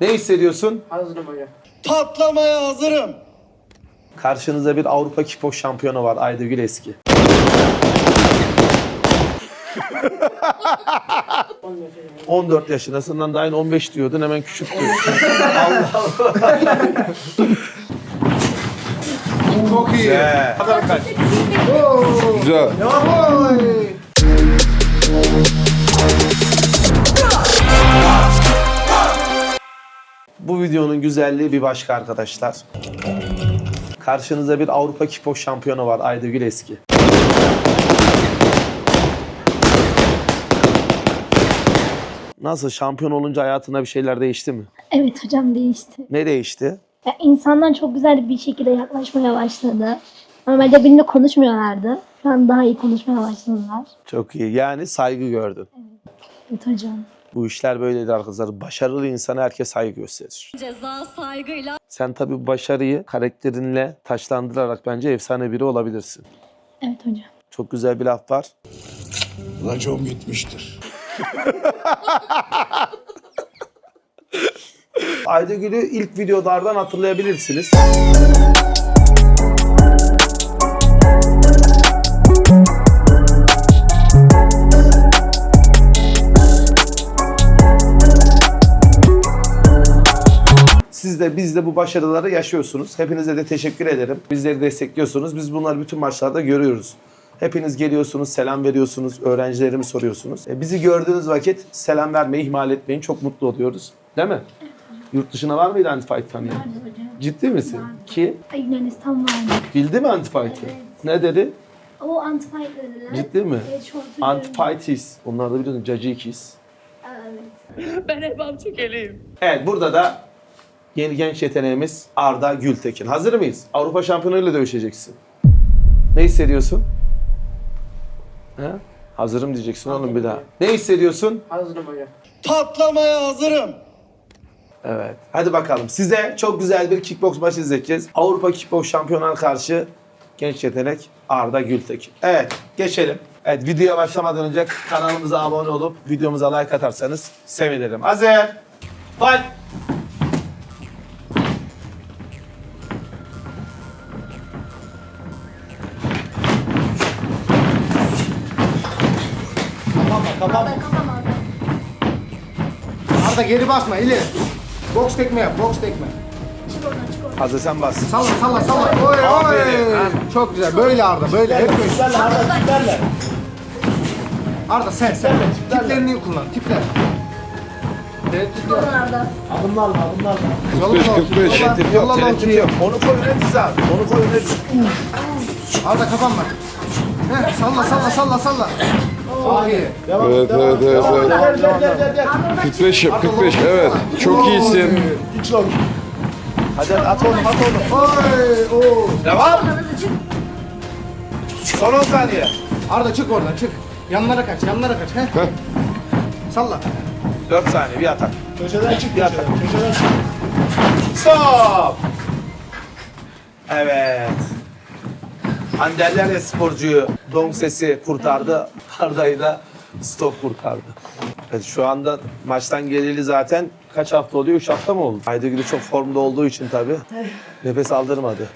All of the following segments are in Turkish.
Ne hissediyorsun? Hazırım hocam. Patlamaya hazırım. Karşınızda bir Avrupa Kickbox şampiyonu var Aydagül Eski. 14 yaşındasın lan daha yeni 15 diyordun hemen küçülttün. Çok iyi. Güzel. Güzel. Bu videonun güzelliği bir başka arkadaşlar. Karşınızda bir Avrupa Kickbox şampiyonu var Aydagül Eski. Nasıl şampiyon olunca hayatında bir şeyler değişti mi? Evet hocam değişti. Ne değişti? Ya insanlar çok güzel bir şekilde yaklaşmaya başladı. Normalde benimle konuşmuyorlardı. Şu an daha iyi konuşmaya başladılar. Çok iyi. Yani saygı gördün. Evet hocam. Bu işler böyledir arkadaşlar. Başarılı insana herkes saygı gösterir. Ceza saygıyla Sen tabii başarıyı karakterinle taşlandırarak bence efsane biri olabilirsin. Evet hocam. Çok güzel bir laf var. Racon gitmiştir. Aydagül'ü ilk videolardan hatırlayabilirsiniz. Siz de biz de bu başarıları yaşıyorsunuz. Hepinize de teşekkür ederim. Bizleri destekliyorsunuz. Biz bunları bütün maçlarda görüyoruz. Hepiniz geliyorsunuz, selam veriyorsunuz, öğrencilerimi soruyorsunuz. E, bizi gördüğünüz vakit selam vermeyi ihmal etmeyin. Çok mutlu oluyoruz. Değil mi? Yurt dışına var mıydı Antifight tanıyan? Vardı hocam. Ciddi misin? Ki Yunanistan vardı. bildi mi Antifight'ı? Evet. Ne dedi? O antifight dediler. Ciddi mi? Evet şu an hatırlıyorum. Antifightis. Onlar da biliyorsun Cacikis. Evet. ben hep amçukeliyim. Evet burada da yeni genç yeteneğimiz Arda Gültekin. Hazır mıyız? Avrupa şampiyonuyla dövüşeceksin. Ne hissediyorsun? He? Hazırım diyeceksin oğlum bir daha. Ne hissediyorsun? Hazırım hocam. Patlamaya hazırım. Evet. Hadi bakalım. Size çok güzel bir kickbox maçı izleteceğiz. Avrupa Kickbox Şampiyonlar karşı genç yetenek Arda Gültekin. Evet, geçelim. Evet, videoya başlamadan önce kanalımıza abone olup videomuza like atarsanız sevinirim. Hazır. Fight. Arda geri basma ileri. Boks tekme yap, boks tekme. Hazır sen bas. Salla salla salla. Oy oy. Çok güzel. Böyle Arda, böyle. Hep böyle. Tiplerle Arda tiplerle. Arda sen sen. Tiplerini kullan, tipler. Adımlarla adımlarla. 45 45. Tereddüt yok, tereddüt yok. Onu koy öne diz abi. Onu koy öne diz. Arda kapanma. Heh, salla salla salla salla. Devam, Evet devam, evet evet. evet. devam, devam, devam. 45 yap 45 evet. Çok iyisin. Hiç yok. Hadi at onu at onu. Oy, oo. Devam. Son 10 saniye. Arda çık oradan çık. Yanlara kaç, yanlara kaç. Heh. Salla. 4 saniye bir atak. Köşeden çık bir atak. Köşeden çık. Stop. Evet. Hani derler ya sporcuyu dong sesi kurtardı. Arda'yı da stop kurtardı. Evet, şu anda maçtan geleli zaten kaç hafta oluyor? 3 hafta mı oldu? Aydagül'ü çok formda olduğu için tabii. Nefes aldırmadı.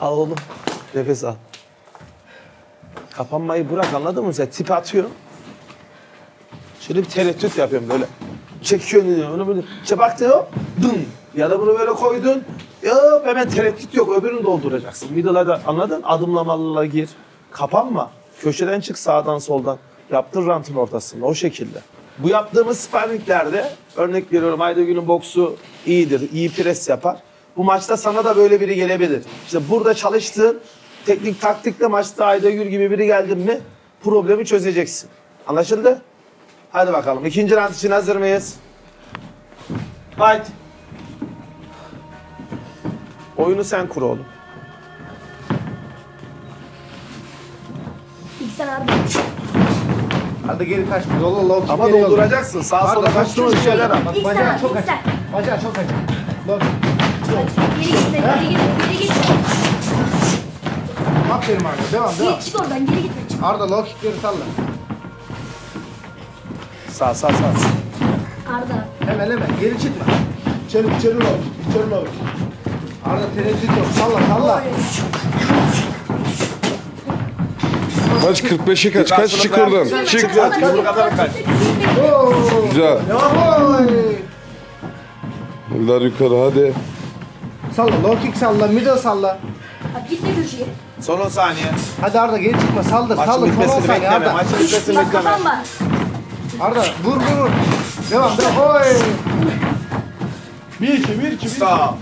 Al oğlum. Nefes al. Kapanmayı bırak anladın mı sen? Tip atıyor. Şöyle bir tereddüt yapıyorum böyle. Çekiyorsun. Onu böyle işte baktın hop dın. Ya da bunu böyle koydun. Ya hemen tereddüt yok. Öbürünü dolduracaksın. Middle'a anladın? Adımlamalarla gir. Kapanma. Köşeden çık sağdan soldan. Yaptır rantın ortasında. O şekilde. Bu yaptığımız sparringlerde örnek veriyorum Aydagül'ün boksu iyidir. iyi pres yapar. Bu maçta sana da böyle biri gelebilir. İşte burada çalıştığın teknik taktikle maçta Aydagül gibi biri geldin mi problemi çözeceksin. Anlaşıldı? Hadi bakalım. İkinci round için hazır mıyız? Fight. Oyunu sen kur oğlum. Sen Arda. Arda geri kaç. Yolla low kick Ama geri yolla. dolduracaksın. Sağa Arda sola kaç kaçtığın bir şeyler yap. Bak bacağı çok açık. sen. Bacağı çok açık. Low kick. Geri gitme, geri gitme, geri gitme. Aferin Arda. Devam devam. Geri çık oradan, geri gitme. Çık. Arda low kickleri salla. Sağ sağ sağ. Arda. Hemen hemen geri çıkma. İçeri, içeri ol. İçeri ol. Arda tereddüt yok. Salla salla. Maç 45'e kaç. Kaç çık oradan. Çık. Yumruk atarak kaç. Güzel. Oy. Eller yukarı hadi. Salla low kick salla middle salla. Git de köşeye. Son 10 saniye. Hadi Arda geri çıkma saldır Maçın saldır. Son 10 bitmesini saniye bekleme. Arda. Maçın bitmesini Bak bekleme. kafam var. Arda vur vur vur. Devam devam. Oy. 1 2 1 2 Stop.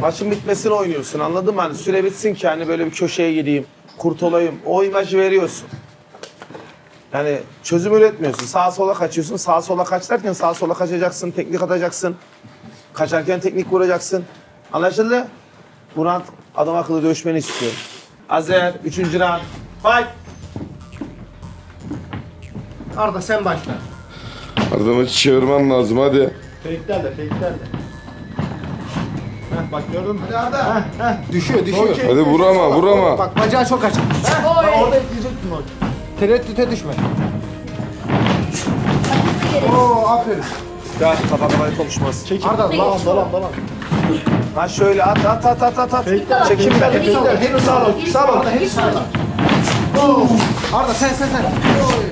Maçın bitmesini oynuyorsun anladın mı? Hani süre bitsin ki hani böyle bir köşeye gideyim, kurtulayım. O imajı veriyorsun. Yani çözüm üretmiyorsun. Sağa sola kaçıyorsun. Sağa sola kaç derken sağa sola kaçacaksın, teknik atacaksın. Kaçarken teknik vuracaksın. Anlaşıldı? Round adam akıllı dövüşmeni istiyorum. Azer, üçüncü round. Fight! Arda sen başla. Arada maçı çevirmen lazım hadi. Fake'ler de, fake'ler de. Heh, bak gördün mü? Arda. Düşüyor düşüyor. Hadi vur ama vur ama. Bak bacağı çok açık. Orada ekleyecektim onu. Tereddüte düşme. Oo aferin. Ya kafa kafaya konuşmaz. Arda lan dolan dolan. Ha şöyle at at at at at at. Çekim ben. Hep sağ ol, hep sağ ol. Sağ ol, Arda hep sağ ol. Oo. Arda sen sen sen. Oy.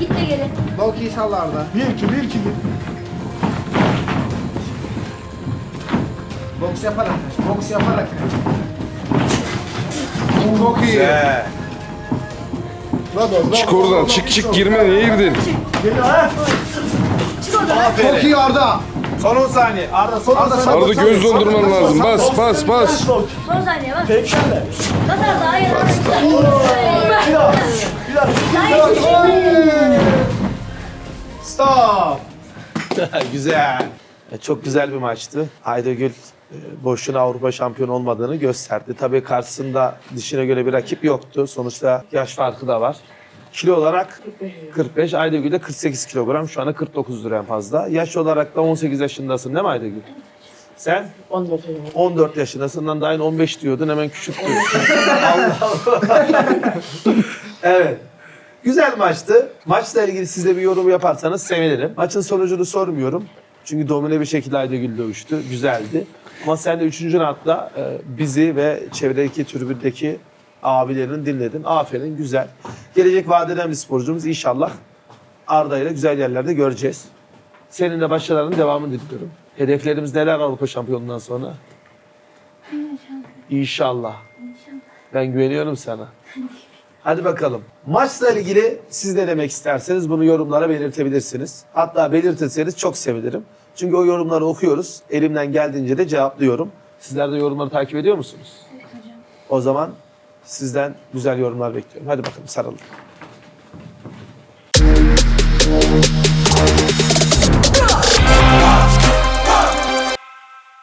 Git de geri. Low kick salla Arda. 1 2 1 2 Boks yaparak kaç. Boks yaparak kaç. Çok iyi. Güzel. Çık oradan çık çık girme niye girdin? Çok Aferin. iyi Arda. Son 10 saniye. Arda son 10 Arda, saniye. Arada göz dondurman lazım. Bas bas bas. Son saniye bak. Bas Arda hayır. Stop. güzel. E, Çok güzel bir maçtı. Aydagül e, boşuna Avrupa şampiyonu olmadığını gösterdi. Tabii karşısında dişine göre bir rakip yoktu. Sonuçta yaş farkı da var. Kilo olarak 45, Aydagül de 48 kilogram. Şu anda 49 lira en fazla. Yaş olarak da 18 yaşındasın değil mi Aydagül? Sen? 14 14 yaşındasın. Lan daha yeni 15 diyordun hemen küçülttün. Allah Allah. evet. Güzel maçtı. Maçla ilgili siz de bir yorum yaparsanız sevinirim. Maçın sonucunu sormuyorum. Çünkü domine bir şekilde Aydagül dövüştü. Güzeldi. Ama sen de 3. roundda e, bizi ve çevredeki tribündeki abilerini dinledin. Aferin, güzel. Gelecek vadeden bir sporcumuz inşallah Arda ile güzel yerlerde göreceğiz. Senin de başarılarının devamını diliyorum. Hedeflerimiz neler Avrupa şampiyonundan sonra? İnşallah. Ben güveniyorum sana. Hadi bakalım. Maçla ilgili siz ne demek isterseniz bunu yorumlara belirtebilirsiniz. Hatta belirtirseniz çok sevinirim. Çünkü o yorumları okuyoruz. Elimden geldiğince de cevaplıyorum. Sizler de yorumları takip ediyor musunuz? Evet hocam. O zaman sizden güzel yorumlar bekliyorum. Hadi bakalım sarılın.